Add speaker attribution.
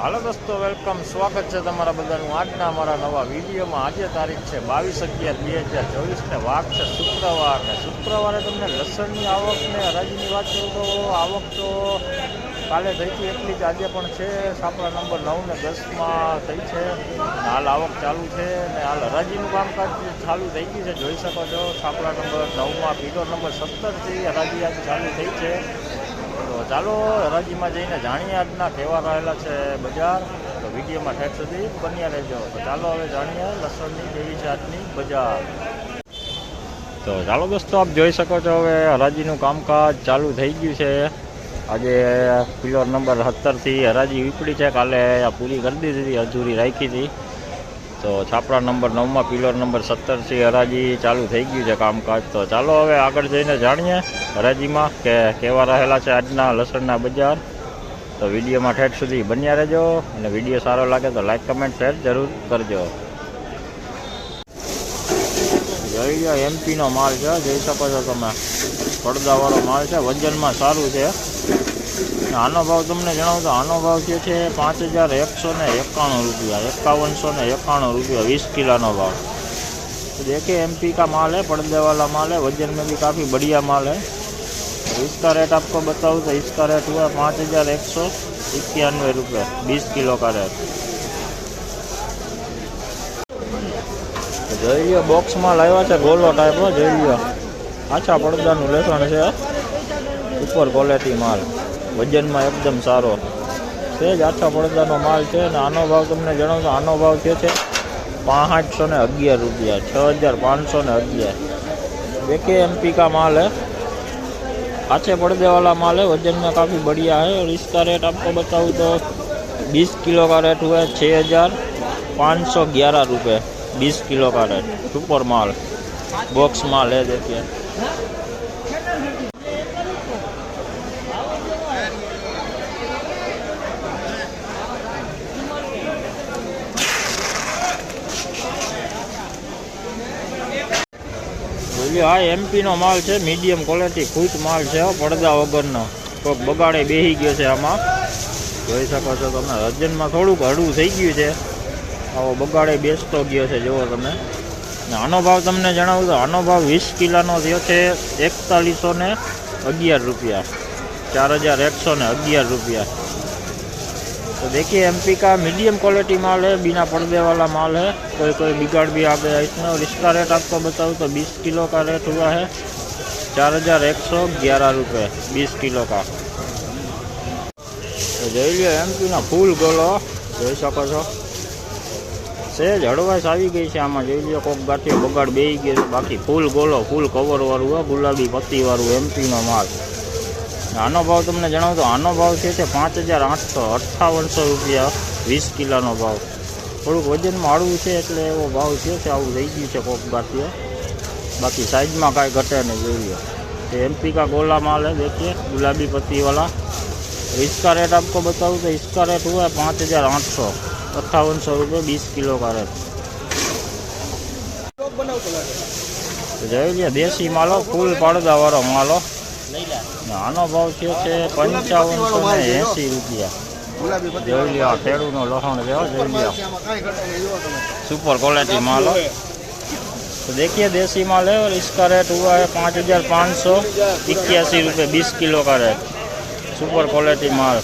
Speaker 1: હાલો દોસ્તો વેલકમ સ્વાગત છે તમારા બધાનું આજના અમારા નવા વિડીયોમાં. આજે તારીખ છે બાવીસ અગિયાર બે હજાર ચોવીસને વાઘ છે શુક્રવાર ને શુક્રવારે તમને લસણની આવક ને હરાજીની વાત કરું તો આવક તો કાલે થઈ હતી એટલી જ. આજે પણ છે, સાપડા નંબર નવ ને દસમાં થઈ છે. હાલ આવક ચાલુ છે ને હાલ હરાજીનું કામકાજ ચાલુ થઈ ગયું છે, જોઈ શકો છો. સાપડા નંબર નવમાં પીડો નંબર સત્તરથી હરાજી આજે ચાલુ થઈ છે. તો ચાલો હરાજીમાં જઈને જાણીએ આજના કેવા રહેલા છે બજાર. તો વિડીયોમાં ઠેક સુધી બન્યા રહેજો. તો ચાલો હવે જાણીએ લસણની કેવી છે આજની બજાર. તો ચાલો દોસ્તો, આપ જોઈ શકો છો હવે હરાજીનું કામકાજ ચાલુ થઈ ગયું છે. આજે પિલર નંબર સત્તરથી હરાજી વીપડી છે. કાલે પૂરી કરી દીધી હતી અધૂરી રાખી હતી. તો છાપરા નંબર નવમાં પિલર નંબર સત્તરથી હરાજી ચાલુ થઈ ગયું છે કામકાજ. તો ચાલો હવે આગળ જઈને જાણીએ હરાજીમાં કે કેવા રહેલા છે આજના લસણના બજાર. તો વિડીયોમાં ઠેઠ સુધી બન્યા રહેજો અને વીડિયો સારો લાગે તો લાઈક, કમેન્ટ, શેર જરૂર કરજો. જોઈ લો એમપીનો માલ છે જોઈ શકો છો તમે. પડદાવાળો માલ છે, વજનમાં સારું છે. આનો ભાવ તમને જણાવું તો આનો ભાવ જે છે પાંચ હજાર એકસો ને એકાણું रुपया इक्यावन सौ ने इक्यावन रुपया बीस किलो भाव तो देखिए एमपी का माल है पर्दे वाला माल है वजन में भी काफ़ी बढ़िया माल है और इसका रेट आपको बताऊँ तो इसका रेट हुआ पाँच हज़ार एक सौ इक्यानवे रुपये बीस किलो का रेट તો જોઈ લ્યો બોક્સમાં લાવ્યા છે ગોલો ટાઈપનો જોઈ લ્યો આછા પડદાનું લેસણ છે ઉપર ક્વોલિટી માલ વજનમાં એકદમ સારો છે જ આછા પડદાનો માલ છે અને આનો ભાવ તમને જણાવું તો આનો ભાવ છે છે પાંસઠસો ને અગિયાર રૂપિયા છ હજાર પાંચસો ને અગિયાર देखिए एमपी का माल है अच्छे पर्दे वाला माल है वजन में काफ़ी बढ़िया है और इसका रेट आपको बताऊँ तो 20 किलो का रेट हुआ है छः हज़ार पाँच सौ ग्यारह रुपये बीस किलो का रेट सुपर माल बॉक्स माल है देखिए બોલ્યો આ એમપીનો માલ છે મીડિયમ ક્વોલિટી ખુશ માલ છે પડદા વગરનો. કોઈક બગાડે બેસી ગયો છે આમાં. જોઈ શકો છો તમે રજનમાં થોડુંક હળવું થઈ ગયું છે. આવો બગાડે બેસતો ગયો છે, જુઓ તમે. આનો ભાવ તમને જણાવું તો, આનો ભાવ વીસ કિલોનો થયો છે એકતાલીસો ને અગિયાર રૂપિયા. ચાર હજાર એકસો ને અગિયાર રૂપિયા. तो देखिए एमपी का मीडियम क्वालिटी माल है बिना पर्दे वाला माल है कोई कोई बिगाड़ भी आ गया इसमें और इसका रेट आपको बताऊँ तो 20 किलो का रेट हुआ है चार हज़ार एक सौ ग्यारह रुपये बीस किलो का તો જોઈ લ્યો એમપીના ફૂલ ગોલો જોઈ શકો છો સહેજ હળવાશ આવી ગઈ છે આમાં જોઈ લ્યો કોક ગાંઠીઓ બગાડ બેસી ગયો છે બાકી ફૂલ ગોલો ફૂલ કવરવાળું હોય ગુલાબી પત્તીવાળું એમપીનો માલ आनो भाव तमने जाना तो आनो भाव से थे पाँच हज़ार आठ सौ अठावन सौ रुपया वीस किला भाव थोड़क वज़न में आड़ू है एट्ले भाव से आई गए कोक बाकी बाकी साइज़ में कहीं घटे नहीं जो तो एमपी का गोला माल है देखिए गुलाबी पत्ती वाला इसका रेट आपको बताऊँ तो इसका रेट हुआ है पाँच हज़ार आठ सौ अट्ठावन सौ रुपये बीस किलो का रेट तो जय देसी मालो फूल पड़दा वालों मालो આનો ભાવ થયો છે પંચાવનસો ને એંસી રૂપિયા જોઈ લ્યો આ ખેડૂનો લસણ છે હો, જોઈ લ્યો सुपर क्वालिटी माल हो तो देखिए देसी माल है और इसका रेट हुआ है पाँच हज़ार पाँच सौ इक्यासी रुपये बीस किलो का रेट सुपर क्वालिटी माल